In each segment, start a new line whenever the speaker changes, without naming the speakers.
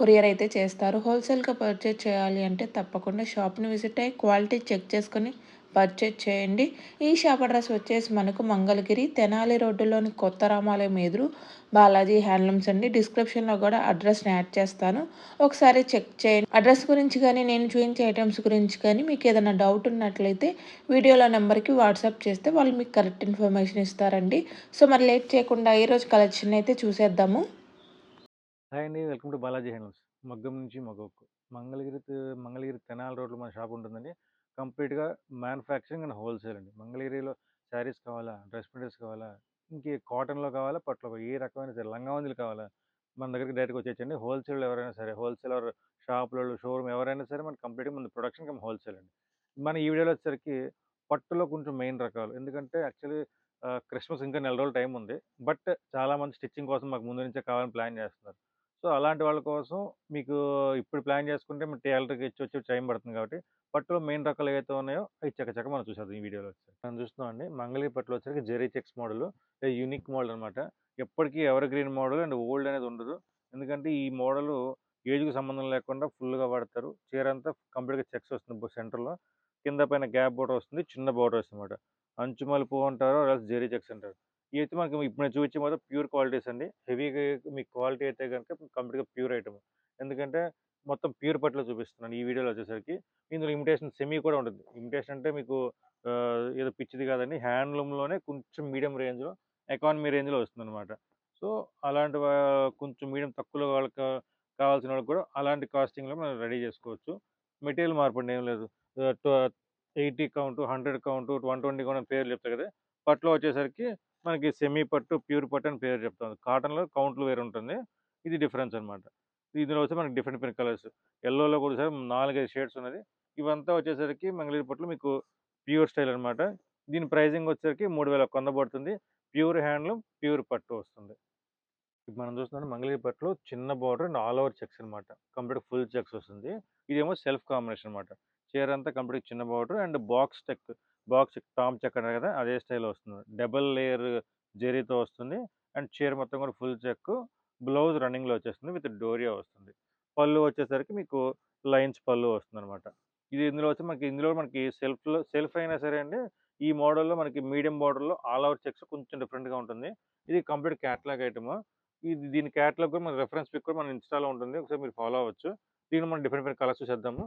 Courier అయితే చేస్తారు. హోల్సేల్గా పర్చేజ్ చేయాలి అంటే తప్పకుండా షాప్ని విజిట్ అయ్యి క్వాలిటీ చెక్ చేసుకొని పర్చేజ్ చేయండి. ఈ షాప్ అడ్రస్ వచ్చేసి మనకు మంగళగిరి తెనాలి రోడ్డులోని కొత్త రామాలయం ఎదురు బాలాజీ హ్యాండ్లూమ్స్ అండి. డిస్క్రిప్షన్లో కూడా అడ్రస్ని యాడ్ చేస్తాను. ఒకసారి చెక్ చేయండి. అడ్రస్ గురించి కానీ నేను చూపించే ఐటమ్స్ గురించి కానీ మీకు ఏదైనా డౌట్ ఉన్నట్లయితే వీడియోలో నెంబర్కి వాట్సాప్ చేస్తే వాళ్ళు మీకు కరెక్ట్ ఇన్ఫర్మేషన్ ఇస్తారండి. సో మరి లేట్ చేయకుండా ఈరోజు కలెక్షన్ అయితే చూసేద్దాము.
హాయ్ అండి. వెల్కమ్ టు బాలాజీ హ్యాండ్లూమ్స్ మగ్గం నుంచి మగోకు మంగళగిరి మంగళగిరి తెనాల రోడ్లో మన షాప్ ఉంటుందండి. కంప్లీట్గా మ్యానుఫ్యాక్చరింగ్ అండ్ హోల్సేల్ అండి. మంగళగిరిలో శారీస్ కావాలా డ్రెస్ మెటీరియల్స్ కావాలా ఇంకే కాటన్లో కావాలా పట్టులో ఏ రకమైన సరే లంగావందులు కావాలా మన దగ్గరికి డైరెక్ట్గా వచ్చేయండి హోల్సేల్ ఎవరైనా సరే హోల్సేలర్ షాపులలో షోరూమ్ ఎవరైనా సరే మన కంప్లీట్గా మన ప్రొడక్షన్ కమ్ హోల్సేల్ అండి. మన ఈ వీడియోలో వచ్చేసరికి పట్టులో కొంచెం మెయిన్ రకాలు. ఎందుకంటే యాక్చువల్లీ క్రిస్మస్ ఇంకా నెల రోజులు టైం ఉంది. బట్ చాలామంది స్టిచ్చింగ్ కోసం మాకు ముందు నుంచే కావాలని ప్లాన్ చేస్తున్నారు. సో అలాంటి వాళ్ళ కోసం మీకు ఇప్పుడు ప్లాన్ చేసుకుంటే మీరు టైలర్కి ఇచ్చి వచ్చి టైం పడుతుంది కాబట్టి పట్టులో మెయిన్ రకాలు ఏవైతే ఉన్నాయో అవి చక్కచక్క మనం చూసేది ఈ వీడియోలో వచ్చి మనం చూస్తున్నాం అండి మంగళగిరి పట్టులో వచ్చరికి zari checks model. Unique model అనమాట ఎప్పటికీ evergreen model and old అనేది ఉండదు. ఎందుకంటే ఈ మోడల్ ఏజ్కి సంబంధం లేకుండా ఫుల్గా వాడతారు. చీర అంతా కంప్లీట్గా చెక్స్ వస్తుంది సెంటర్లో. కింద పైన గ్యాప్ బోర్డర్ వస్తుంది చిన్న బోర్డర్ వస్తుంది అనమాట అంచు మలుపు అంటారు జెరీ చెక్స్ అంటారు. ఇవి అయితే మనకి ఇప్పుడు చూపించే మొత్తం ప్యూర్ క్వాలిటీస్ అండి. హెవీగా మీకు క్వాలిటీ అయితే కనుక కంప్లీట్గా ప్యూర్ ఐటమ్. ఎందుకంటే మొత్తం ప్యూర్ పట్ల చూపిస్తున్నాను ఈ వీడియోలో వచ్చేసరికి. ఇందులో ఇమిటేషన్ సెమీ కూడా ఉంటుంది. ఇమిటేషన్ అంటే మీకు ఏదో పిచ్చిది కాదండి. హ్యాండ్లూమ్లోనే కొంచెం మీడియం రేంజ్లో ఎకానమీ రేంజ్లో వస్తుందన్నమాట. సో అలాంటి కొంచెం మీడియం తక్కువలో వాళ్ళకి కావాల్సిన వాళ్ళకి కూడా అలాంటి కాస్టింగ్లో మనం రెడీ చేసుకోవచ్చు. మెటీరియల్ మార్పండి ఏం లేదు. Eighty count hundred count one twenty count పేర్లు చెప్తారు కదా. పట్లో వచ్చేసరికి మనకి సెమీ పట్టు ప్యూర్ పట్టు అని పేరు చెప్తాం. కాటన్లో కౌంట్లు వేరు ఉంటుంది. ఇది డిఫరెన్స్ అనమాట ఇందులో వచ్చి మనకి డిఫరెంట్ డిఫరెంట్ కలర్స్. ఎల్లోలో కూడా సార్ నాలుగైదు షేడ్స్ ఉన్నది. ఇవంతా వచ్చేసరికి మంగళగిరి పట్టులో మీకు ప్యూర్ స్టైల్ అనమాట దీని ప్రైజింగ్ వచ్చేసరికి మూడు వేల కొంద పడుతుంది. ప్యూర్ హ్యాండ్లూమ్ ప్యూర్ పట్టు వస్తుంది. ఇప్పుడు మనం చూస్తున్నాం మంగళగిరి పట్టులో చిన్న border and all over checks అనమాట కంప్లీట్ ఫుల్ చెక్స్ వస్తుంది. ఇదేమో సెల్ఫ్ కాంబినేషన్ అనమాట చీర అంతా కంప్లీట్ చిన్న border and box check box Tom check అంటారు కదా అదే స్టైల్ వస్తుంది. డబల్ లేయర్ జెరీతో వస్తుంది అండ్ చీర మొత్తం కూడా ఫుల్ చెక్ బ్లౌజ్ రన్నింగ్లో వచ్చేస్తుంది విత్ డోరియా వస్తుంది. పళ్ళు వచ్చేసరికి మీకు లైన్స్ పళ్ళు వస్తుంది అనమాట ఇది ఇందులో వచ్చి మనకి ఇందులో మనకి సెల్ఫ్లో సెల్ఫ్ అయినా సరే అండి ఈ మోడల్లో మనకి మీడియం బార్డర్లో ఆల్ ఓవర్ చెక్స్ కొంచెం డిఫరెంట్గా ఉంటుంది. ఇది కంప్లీట్ క్యాటలాగ్ ఐటమ్. ఇది దీని క్యాటలాగ్ కూడా మన రెఫరెన్స్ పిక్ కూడా మన ఇన్స్టాలో ఉంటుంది. ఒకసారి మీరు ఫాలో అవ్వచ్చు. దీని మనం డిఫరెంట్ డిఫరెంట్ కలర్స్ చూసేద్దాము.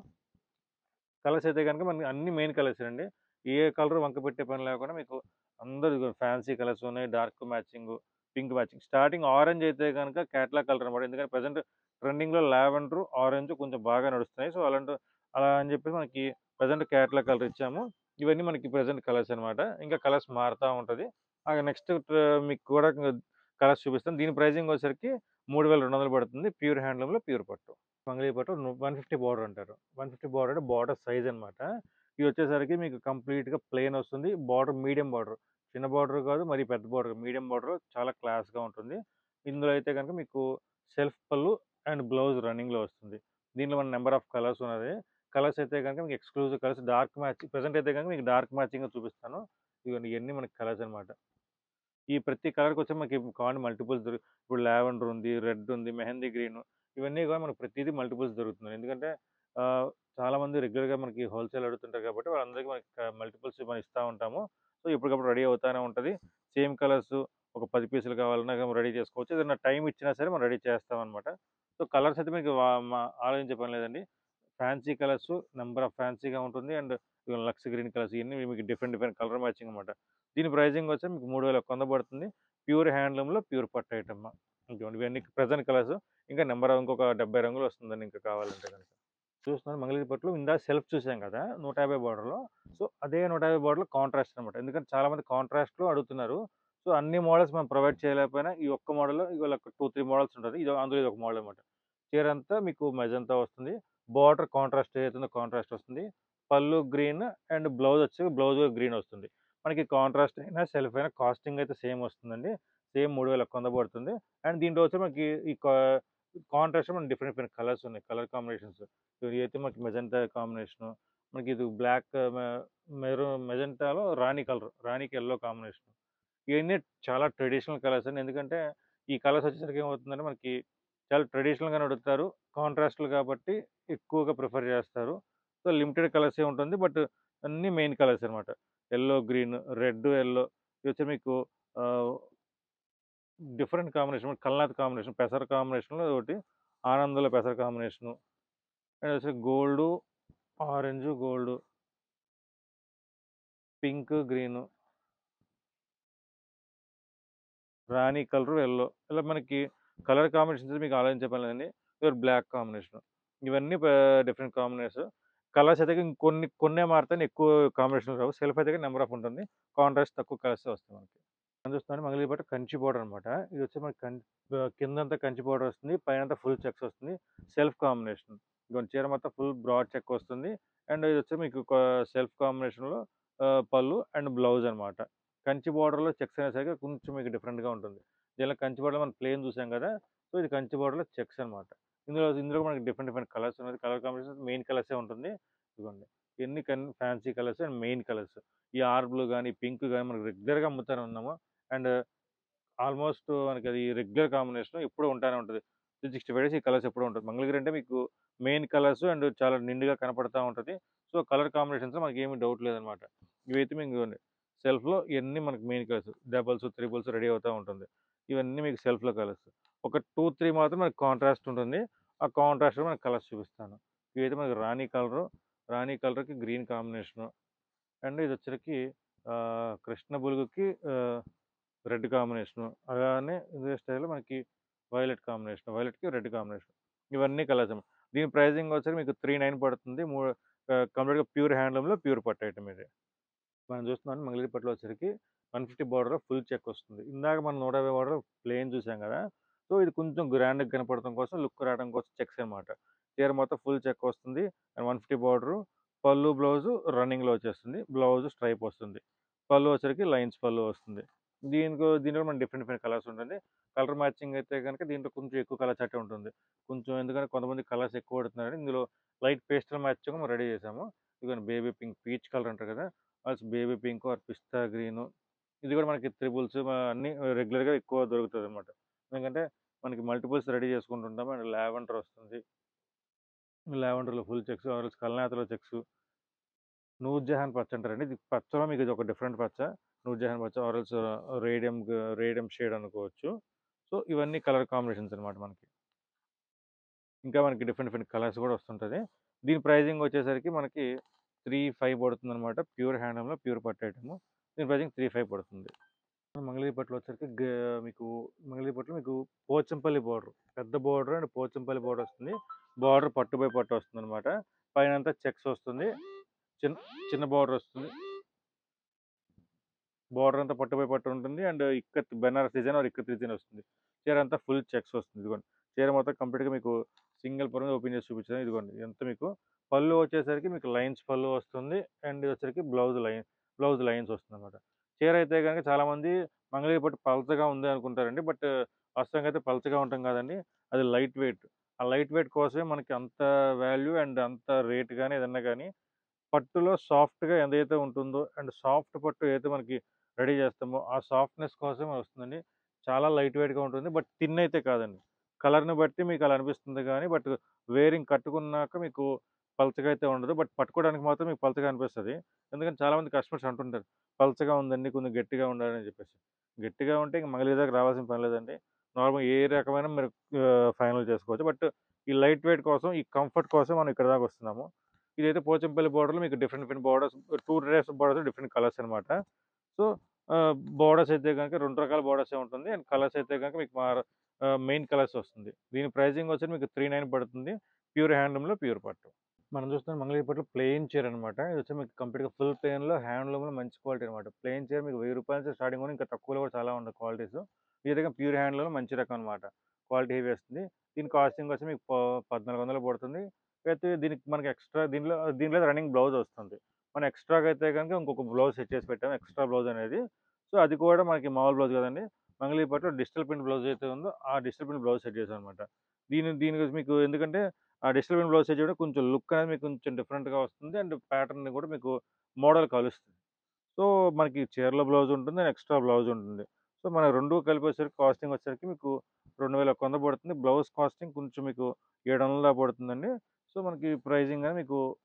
కలర్స్ అయితే కనుక మనకి అన్ని మెయిన్ కలర్స్ అండి. ఏ కలర్ వంక పెట్టే పని లేకుండా మీకు అందరు ఫ్యాన్సీ కలర్స్ ఉన్నాయి. Dark matching pink matching starting orange అయితే కనుక క్యాట్లాగ్ కలర్ అనమాట ఎందుకంటే ప్రజెంట్ ట్రెండింగ్లో లావెండర్ ఆరెంజ్ కొంచెం బాగా నడుస్తున్నాయి. సో అలాంటి అలా అని చెప్పి మనకి ప్రజెంట్ క్యాట్లాగ్ కలర్ ఇచ్చాము. ఇవన్నీ మనకి ప్రజెంట్ కలర్స్ అనమాట ఇంకా కలర్స్ మారుతూ ఉంటుంది. నెక్స్ట్ మీకు కూడా కలర్స్ చూపిస్తాను. దీని ప్రైజింగ్ వచ్చేసరికి మూడు వేల రెండు వందలు పడుతుంది. ప్యూర్ హ్యాండ్లూమ్లో ప్యూర్ పట్టు. మంగళీ పట్టు వన్ ఫిఫ్టీ బార్డర్ అంటారు. వన్ ఫిఫ్టీ బార్డర్ అంటే బార్డర్ సైజ్ అనమాట ఇది వచ్చేసరికి మీకు కంప్లీట్గా ప్లెయిన్ వస్తుంది. Border medium border. చిన్న బార్డర్ కాదు మరి పెద్ద బార్డర్ మీడియం బార్డర్ చాలా క్లాస్గా ఉంటుంది. ఇందులో అయితే కనుక మీకు సెల్ఫ్ పళ్ళు అండ్ బ్లౌజ్ రన్నింగ్లో వస్తుంది. దీనిలో మన నెంబర్ ఆఫ్ కలర్స్ ఉన్నది. కలర్స్ అయితే కనుక మీకు exclusive colours. Dark match present అయితే కనుక మీకు డార్క్ మ్యాచింగ్ చూపిస్తాను. ఇవన్నీ ఇవన్నీ మనకి కలర్స్ అనమాట ఈ ప్రతి కలర్కి వచ్చి మనకి కావాలి మల్టిపుల్స్ దొరుకు ఇప్పుడు లావెండర్ ఉంది రెడ్ ఉంది మెహందీ గ్రీన్ ఇవన్నీ కూడా మనకు ప్రతిదీ మల్టిపుల్స్ దొరుకుతుంది ఎందుకంటే చాలామంది రెగ్యులర్గా మనకి హోల్సేల్ అడుగుతుంటారు కాబట్టి వాళ్ళందరికీ మనకి మల్టిపుల్స్ మనం ఇస్తూ ఉంటాము. సో ఎప్పటికప్పుడు రెడీ అవుతానే ఉంటుంది. సేమ్ కలర్స్ ఒక పది పీసులు కావాలన్నా రెడీ చేసుకోవచ్చు. ఏదైనా టైం ఇచ్చినా సరే మనం రెడీ చేస్తాం అనమాట సో కలర్స్ అయితే మీకు ఆలోచించే పని లేదండి. ఫ్యాన్సీ కలర్స్ నెంబర్ ఆఫ్ ఫ్యాన్సీగా ఉంటుంది అండ్ లక్స్ గ్రీన్ కలర్స్ ఇవన్నీ మీకు డిఫరెంట్ డిఫరెంట్ కలర్ మ్యాచింగ్ అనమాట దీని ప్రైజింగ్ వచ్చి మీకు మూడు వేల కొంద పడుతుంది. ప్యూర్ హ్యాండ్లూమ్లో ప్యూర్ పట్టు ఐటమ్. ఇంకోండి ఇవన్నీ ప్రజెంట్ కలర్స్. ఇంకా నెంబర్ ఇంకొక డెబ్బై రంగులు వస్తుందండి ఇంకా కావాలంటే కనుక. చూస్తున్నాను మంగళగిరి పట్టులో ఇందా సెల్ఫ్ చూసాం కదా నూట యాభై బార్డర్లో. సో అదే నూట యాభై బార్డర్లో కాంట్రాస్ట్ అనమాట ఎందుకంటే చాలామంది కాంట్రాస్ట్లో అడుగుతున్నారు. సో అన్ని మోడల్స్ మనం ప్రొవైడ్ చేయలేకపోయినా ఈ ఒక్క మోడల్ ఇవాళ టూ త్రీ మోడల్స్ ఉంటుంది ఇది అందులో ఇది ఒక మోడల్ అనమాట చీర అంతా మీకు మెజంతా వస్తుంది. బార్డర్ కాంట్రాస్ట్ ఏదైతుందో కాంట్రాస్ట్ వస్తుంది. పళ్ళు గ్రీన్ అండ్ బ్లౌజ్ వచ్చి బ్లౌజ్ గ్రీన్ వస్తుంది. మనకి కాంట్రాస్ట్ అయినా సెల్ఫ్ అయినా కాస్టింగ్ అయితే సేమ్ వస్తుందండి. సేమ్ మూడు వేల వంద పడుతుంది. అండ్ దీంట్లో వచ్చి మనకి ఈ కాంట్రాస్ట్ మనకి డిఫరెంట్ డిఫరెంట్ కలర్స్ ఉన్నాయి. కలర్ కాంబినేషన్స్ అయితే మనకి మెజెంటా కాంబినేషన్ మనకి ఇది బ్లాక్ మెరూన్ మెజంటాలో రాణి కలర్ రాణికి ఎల్లో కాంబినేషన్ ఇవన్నీ చాలా ట్రెడిషనల్ కలర్స్ అండి. ఎందుకంటే ఈ కలర్స్ వచ్చేసరికి ఏమవుతుందంటే మనకి చాలా ట్రెడిషనల్గా నడుపుతారు కాంట్రాస్ట్లు కాబట్టి ఎక్కువగా ప్రిఫర్ చేస్తారు. సో లిమిటెడ్ కలర్సే ఉంటుంది. బట్ అన్నీ మెయిన్ కలర్స్ అనమాట ఎల్లో గ్రీన్ రెడ్ ఎల్లో. ఇది వచ్చి మీకు డిఫరెంట్ కాంబినేషన్ కల్నాథ్ కాంబినేషన్ పెసర కాంబినేషన్లో ఒకటి ఆనందల పెసర కాంబినేషను. అండ్ వచ్చి gold orange gold. Pink green. రాణి కలర్ ఎల్లో. ఇలా మనకి కలర్ కాంబినేషన్స్ మీకు ఆలోచించే పని లేదండి. Black combination. ఇవన్నీ డిఫరెంట్ కాంబినేషన్. కలర్స్ అయితే కొన్ని కొన్నే మారుతాయి ఎక్కువ కాంబినేషన్ రావు. సెల్ఫ్ అయితే నెంబర్ ఆఫ్ ఉంటుంది. కాంట్రాస్ట్ తక్కువ కలర్స్ వస్తాయి మనకి. మనం చూస్తున్నాను పాటు కంచి పౌడర్ అనమాట ఇది వచ్చి మనకి కిందంతా కంచి పౌడర్ వస్తుంది. పైన ఫుల్ చెక్స్ వస్తుంది. సెల్ఫ్ కాంబినేషన్ ఇదిగోండి చీర మొత్తం ఫుల్ బ్రాడ్ చెక్ వస్తుంది. అండ్ ఇది వచ్చి మీకు సెల్ఫ్ కాంబినేషన్లో పళ్ళు అండ్ బ్లౌజ్ అనమాట కంచి బోర్డర్లో చెక్స్ అనేసరికి కొంచెం మీకు డిఫరెంట్గా ఉంటుంది. దీనిలో కంచి బోర్డర్ మనం ప్లేన్ చూసాం కదా. సో ఇది కంచి బోర్డర్లో చెక్స్ అనమాట ఇందులో ఇందులో మనకి డిఫరెంట్ డిఫరెంట్ కలర్స్ ఉన్నది. కలర్ కాంబినేషన్ మెయిన్ కలర్సే ఉంటుంది? ఇదిగోండి. ఎన్ని కన్ fancy colours and main colours ఈ ఆర్ బ్లూ కానీ పింక్ కానీ మనకి రెగ్యులర్గా అమ్ముతూనే ఉన్నాము. అండ్ ఆల్మోస్ట్ మనకి అది రెగ్యులర్ కాంబినేషన్ ఎప్పుడు ఉంటానే ఉంటుంది. త్రీ సిక్స్టీ ఫైవ్ డేస్ ఈ కలర్స్ ఎప్పుడు ఉంటుంది మంగళగిరి అంటే మీకు మెయిన్ కలర్స్ అండ్ చాలా నిండుగా కనపడతా ఉంటుంది. సో కలర్ కాంబినేషన్స్ మనకి ఏమి డౌట్ లేదనమాట. ఇవైతే మీకు సెల్ఫ్లో ఇవన్నీ మనకి main colours doubles triples ready అవుతూ ఉంటుంది. ఇవన్నీ మీకు సెల్ఫ్లో కలర్స్ ఒక టూ త్రీ మాత్రం మనకి కాంట్రాస్ట్ ఉంటుంది. ఆ కాంట్రాస్ట్ మనకి కలర్స్ చూపిస్తాను. ఇవైతే మనకి రాణి కలరు. రాణి కలర్కి గ్రీన్ కాంబినేషను. అండ్ ఇది వచ్చరికి కృష్ణ బులుగుకి రెడ్ కాంబినేషను. అలానే ఇదే స్టైల్లో మనకి వైలెట్ కాంబినేషన్. వైలెట్కి రెడ్ కాంబినేషన్. ఇవన్నీ కలర్స్ దీని ప్రైజింగ్ వచ్చి మీకు త్రీ నైన్ పడుతుంది. మూడు కంప్లీట్గా ప్యూర్ హ్యాండ్లూమ్లో ప్యూర్ పట్టు ఐటమ్ ఇది. మనం చూస్తున్నాం మంగళగిరి పట్టులో వచ్చరికి వన్ ఫిఫ్టీ బార్డర్లో ఫుల్ చెక్ వస్తుంది. ఇందాక మనం నూట యాభై బార్డర్ ప్లేన్ చూసాం కదా? సో ఇది కొంచెం గ్రాండ్గా కనపడటం కోసం లుక్ రావడం కోసం చెక్స్ అనమాట చీర మొత్తం ఫుల్ చెక్ వస్తుంది. అండ్ వన్ ఫిఫ్టీ బార్డరు పళ్ళు బ్లౌజు రన్నింగ్లో వచ్చేస్తుంది. బ్లౌజ్ స్ట్రైప్ వస్తుంది. పళ్ళు వచ్చరికి లైన్స్ పళ్ళు వస్తుంది. దీనికి దీంట్లో మనం డిఫరెంట్ డిఫరెంట్ కలర్స్ ఉంటుంది. కలర్ మ్యాచింగ్ అయితే కనుక దీంట్లో కొంచెం ఎక్కువ కలర్స్ అట్టే ఉంటుంది. కొంచెం ఎందుకంటే కొంతమంది కలర్స్ ఎక్కువ పడుతున్నారని ఇందులో లైట్ పేస్టల్ మ్యాచింగ్ మనం రెడీ చేసాము. ఇదిగోండి బేబీ పింక్ పీచ్ కలర్ అంటారు కదా else baby pink or pista green. ఇది కూడా మనకి త్రిబుల్స్ అన్నీ రెగ్యులర్గా ఎక్కువ దొరుకుతుంది అనమాట ఎందుకంటే మనకి మల్టిపుల్స్ రెడీ చేసుకుంటుంటాము అండ్ లావెండర్ వస్తుంది. లావెండర్లో ఫుల్ చెక్స్ ఆర్ఎల్స్ కల్నాథలో చెక్స్. నూర్జహాన్ పచ్చ అంటారండి. ఇది పచ్చలో మీకు ఇది ఒక డిఫరెంట్ పచ్చ. నూర్జహాన్ పచ్చ ఆరల్స్ రేడియం రేడియం షేడ్ అనుకోవచ్చు. సో ఇవన్నీ కలర్ కాంబినేషన్స్ అనమాట మనకి. ఇంకా మనకి డిఫరెంట్ డిఫరెంట్ కలర్స్ కూడా వస్తుంటుంది దీని ప్రైజింగ్ వచ్చేసరికి మనకి త్రీ ఫైవ్ పడుతుంది అనమాట ప్యూర్ హ్యాండ్లూమ్లో ప్యూర్ పట్టు ఐటమ్. దీని ప్రైజింగ్ త్రీ ఫైవ్ పడుతుంది. మంగళగిరిపట్లో వచ్చరికి మీకు మంగళగిరిపట్లో మీకు పోచంపల్లి బోర్డర్. పెద్ద బోర్డర్ అండ్ పోచంపల్లి బోర్డర్ వస్తుంది. బార్డర్ పట్టు బై పట్టు వస్తుంది అనమాట పైన అంతా చెక్స్ వస్తుంది. చిన్న చిన్న బార్డర్ వస్తుంది. బార్డర్ అంతా పట్టు బై పట్టు ఉంటుంది. And Ikat Benaras design or Ikat design వస్తుంది. చీర అంతా ఫుల్ చెక్స్ వస్తుంది. ఇదిగోండి. చీర మొత్తం కంప్లీట్గా మీకు సింగిల్ పర్ ఓపెన్ చేసి చూపించాను. ఇదిగోండి. ఎంత మీకు పళ్ళు వచ్చేసరికి మీకు లైన్స్ పళ్ళు వస్తుంది. అండ్ ఇది వచ్చేసరికి బ్లౌజ్ లైన్ బ్లౌజ్ లైన్స్ వస్తుంది అనమాట చీర అయితే కనుక చాలామంది మంగళగిరి పట్టు పలచగా ఉంది అనుకుంటారండి. బట్ వాస్తవంగా అయితే పలచగా ఉంటాం కదండి. అది లైట్ వెయిట్. ఆ లైట్ వెయిట్ కోసమే మనకి అంత వాల్యూ అండ్ అంత రేట్ కానీ ఏదన్నా కానీ పట్టులో సాఫ్ట్గా ఏదైతే ఉంటుందో అండ్ సాఫ్ట్ పట్టు ఏదైతే మనకి రెడీ చేస్తామో ఆ సాఫ్ట్నెస్ కోసమే వస్తుందండి. చాలా లైట్ వెయిట్గా ఉంటుంది. బట్ థిన్ అయితే కాదండి. కలర్ని బట్టి మీకు అలా అనిపిస్తుంది కానీ బట్ వేరింగ్ కట్టుకున్నాక మీకు పలచగా అయితే ఉండదు. బట్ పట్టుకోవడానికి మాత్రం మీకు పలచగా అనిపిస్తుంది. ఎందుకంటే చాలామంది కస్టమర్స్ అంటుంటారు పలచగా ఉందండి కొంచెం గట్టిగా ఉండాలని చెప్పేసి. గట్టిగా ఉంటే ఇంక మంగళగిరి దాకా రావాల్సిన పని లేదండి. నార్మల్ ఏ రకమైన మీరు ఫైనల్ చేసుకోవచ్చు. బట్ ఈ లైట్ వెయిట్ కోసం ఈ కంఫర్ట్ కోసం మనం ఇక్కడ దాకా వస్తున్నాము. ఇదైతే పోచంపల్లి బోర్డర్లో మీకు different different borders two types borders different colours అనమాట సో బోర్డర్స్ అయితే కనుక రెండు రకాల బోర్డర్స్ ఉంటుంది. అండ్ కలర్స్ అయితే కనుక మీకు మా మెయిన్ కలర్స్ వస్తుంది. దీని ప్రైజింగ్ వచ్చి మీకు త్రీ నైన్ పడుతుంది. ప్యూర్ హ్యాండ్లూమ్లో ప్యూర్ పట్టు. మనం చూస్తున్న మంగళగిరి ప్లెయిన్ చైర్ అనమాట ఇది వచ్చి మీకు కంప్లీట్గా ఫుల్ ప్లెయిన్లో హ్యాండ్లూమ్లో మంచి క్వాలిటీ అనమాట ప్లెయిన్ చీర మీకు వెయ్యి రూపాయల నుంచి స్టార్టింగ్ కూడా ఇంకా తక్కువలో కూడా చాలా ఉంటుంది క్వాలిటీస్. ఈ విధంగా ప్యూర్ హ్యాండ్లూమ్లో మంచి రకం అనమాట క్వాలిటీ హెవీ వస్తుంది. దీని కాస్టింగ్ వచ్చి మీకు పద్నాలుగు వందలు పడుతుంది. అయితే దీనికి మనకి ఎక్స్ట్రా దీనిలో దీనిలో రన్నింగ్ బ్లౌజ్ వస్తుంది. మనం ఎక్స్ట్రాగా అయితే కనుక ఇంకొక బ్లౌజ్ సెట్ చేసి పెట్టాము ఎక్స్ట్రా బ్లౌజ్ అనేది. సో అది కూడా మనకి మామూలు బ్లౌజ్ కదండి. మంగళీ పట్టు డిజిటల్ ప్రింట్ బ్లౌజ్ అయితే ఉందో ఆ డిజిటల్ ప్రింట్ బ్లౌజ్ సెట్ చేసాం అనమాట దీని దీనికి మీకు ఎందుకంటే ఆ డిజిటల్ బ్లౌజ్ చేయడం కొంచెం లుక్ అనేది మీకు కొంచెం డిఫరెంట్గా వస్తుంది. అండ్ ప్యాటర్న్ కూడా మీకు మోడల్ కలుస్తుంది. సో మనకి చీరల బ్లౌజ్ ఉంటుంది అండ్ ఎక్స్ట్రా బ్లౌజ్ ఉంటుంది. సో మన రెండు కలిపి వచ్చేసరికి కాస్టింగ్ వచ్చేసరికి మీకు రెండు వేల ఒక వంద పడుతుంది. బ్లౌజ్ కాస్టింగ్ కొంచెం మీకు ఏడు వందల పడుతుందండి. సో మనకి ప్రైజింగ్ అని మీకు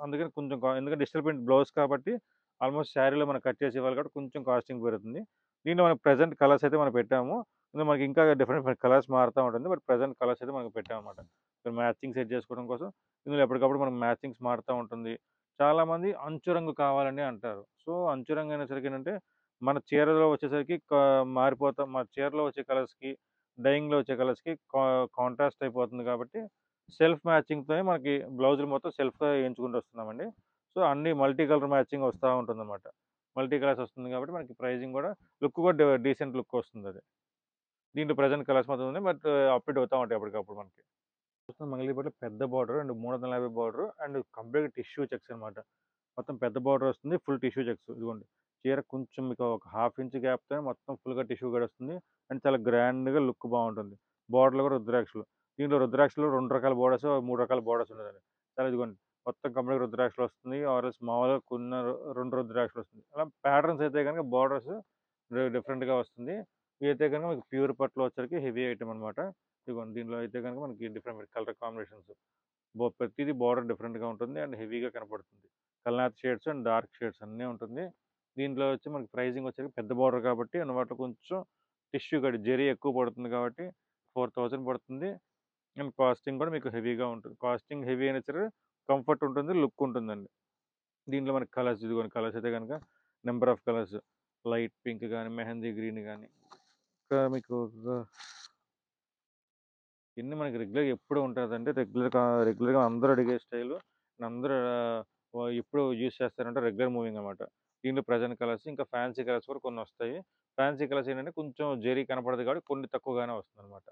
అందుకని కొంచెం కా- ఎందుకంటే డిజిటల్ ప్రింట్ బ్లౌజ్ కాబట్టి ఆల్మోస్ట్ శారీలో మనం కట్ చేసి ఇవ్వాలి కాబట్టి కొంచెం కాస్టింగ్ పెరుగుతుంది. దీంట్లో మనకి ప్రజెంట్ కలర్స్ అయితే మనం పెట్టాము. మనకి ఇంకా డిఫరెంట్ కలర్స్ మారుతూ ఉంటుంది. బట్ ప్రజెంట్ కలర్స్ అయితే మనకి పెట్టాము అనమాట మ్యాచింగ్ సెట్ చేసుకోవడం కోసం. ఇందులో ఎప్పటికప్పుడు మనం మ్యాచింగ్స్ మారుతూ ఉంటుంది. చాలామంది అంచు రంగు కావాలని అంటారు. సో అంచు అయినసరికి ఏంటంటే మన చీరలో వచ్చేసరికి మారిపోతా మారిపోతాం మన చీరలో వచ్చే కలర్స్కి డైయింగ్లో వచ్చే కలర్స్కి కాంట్రాస్ట్ అయిపోతుంది కాబట్టి సెల్ఫ్ మ్యాచింగ్తోనే మనకి బ్లౌజులు మొత్తం సెల్ఫ్గా వేయించుకుంటూ వస్తున్నామండి. సో అన్ని మల్టీ కలర్ మ్యాచింగ్ వస్తూ ఉంటుంది అనమాట మల్టీ కలర్స్ వస్తుంది కాబట్టి మనకి ప్రైజింగ్ కూడా లుక్ కూడా డీసెంట్ లుక్ వస్తుంది అది. దీంట్లో ప్రజెంట్ కలర్స్ మొత్తం ఉంది బట్ అప్డేట్ అవుతూ ఉంటాయి అప్పటికప్పుడు మనకి. చూస్తున్న మంగళగిరి పెద్ద బార్డర్ అండ్ మూడు వందల యాభై border and complete tissue checks అనమాట మొత్తం పెద్ద బార్డర్ వస్తుంది ఫుల్ టిష్యూ చెక్స్ ఇదిగోండి. చీర కొంచెం మీకు ఒక హాఫ్ ఇంచ్ గ్యాప్తో మొత్తం ఫుల్గా టిష్యూ కూడా వస్తుంది అండ్ చాలా గ్రాండ్గా లుక్ బాగుంటుంది. బార్డర్లు కూడా రుద్రాక్షలు. దీంట్లో రుద్రాక్షలు రెండు రకాల బోర్డర్స్ మూడు రకాల బోర్డర్స్ ఉండదండి. చాలా ఇదిగోండి మొత్తం కంప్లీట్ రుద్రాక్షలు వస్తుంది ఆర్ఎస్ మామూలుగా కొన్ని రెండు రుద్రాక్షలు వస్తుంది. అలా ప్యాటర్న్స్ అయితే కనుక బార్డర్స్ డిఫరెంట్గా వస్తుంది. ఇవి అయితే కనుక మీకు ప్యూర్ పట్లో వచ్చరికి హెవీ ఐటమ్ అనమాట ఇదిగోండి దీనిలో అయితే కనుక మనకి డిఫరెంట్ కలర్ కాంబినేషన్స్. బో ప్రతిదీ బార్డర్ డిఫరెంట్గా ఉంటుంది అండ్ హెవీగా కనపడుతుంది. కల్నాథ్ షేడ్స్ అండ్ డార్క్ షేడ్స్ అన్నీ ఉంటుంది. దీంట్లో వచ్చి మనకి ప్రైజింగ్ వచ్చేసి పెద్ద బార్డర్ కాబట్టి అండ్ కొంచెం టిష్యూ కడి జెరీ ఎక్కువ పడుతుంది కాబట్టి ఫోర్ థౌజండ్ పడుతుంది. అండ్ కాస్టింగ్ కూడా మీకు హెవీగా ఉంటుంది. కాస్టింగ్ హెవీ అయినా సరే కంఫర్ట్ ఉంటుంది లుక్ ఉంటుందండి. దీంట్లో మనకి కలర్స్ ఇదిగోండి కలర్స్ అయితే కనుక number of colours light pink కానీ మెహందీ గ్రీన్ కానీ ఇంకా మీకు ఒక- ఇన్ని మనకి రెగ్యులర్గా ఎప్పుడు ఉంటుందంటే రెగ్యులర్గా రెగ్యులర్గా అందరూ అడిగే స్టైల్ అందరూ ఎప్పుడు యూస్ చేస్తారంటే రెగ్యులర్ మూవింగ్ అనమాట దీంట్లో ప్రజెంట్ కలర్స్ ఇంకా ఫ్యాన్సీ కలర్స్ కూడా కొన్ని వస్తాయి. ఫ్యాన్సీ కలర్స్ ఏంటంటే కొంచెం జెరీ కనపడదు కాబట్టి కొన్ని తక్కువగానే వస్తుంది అనమాట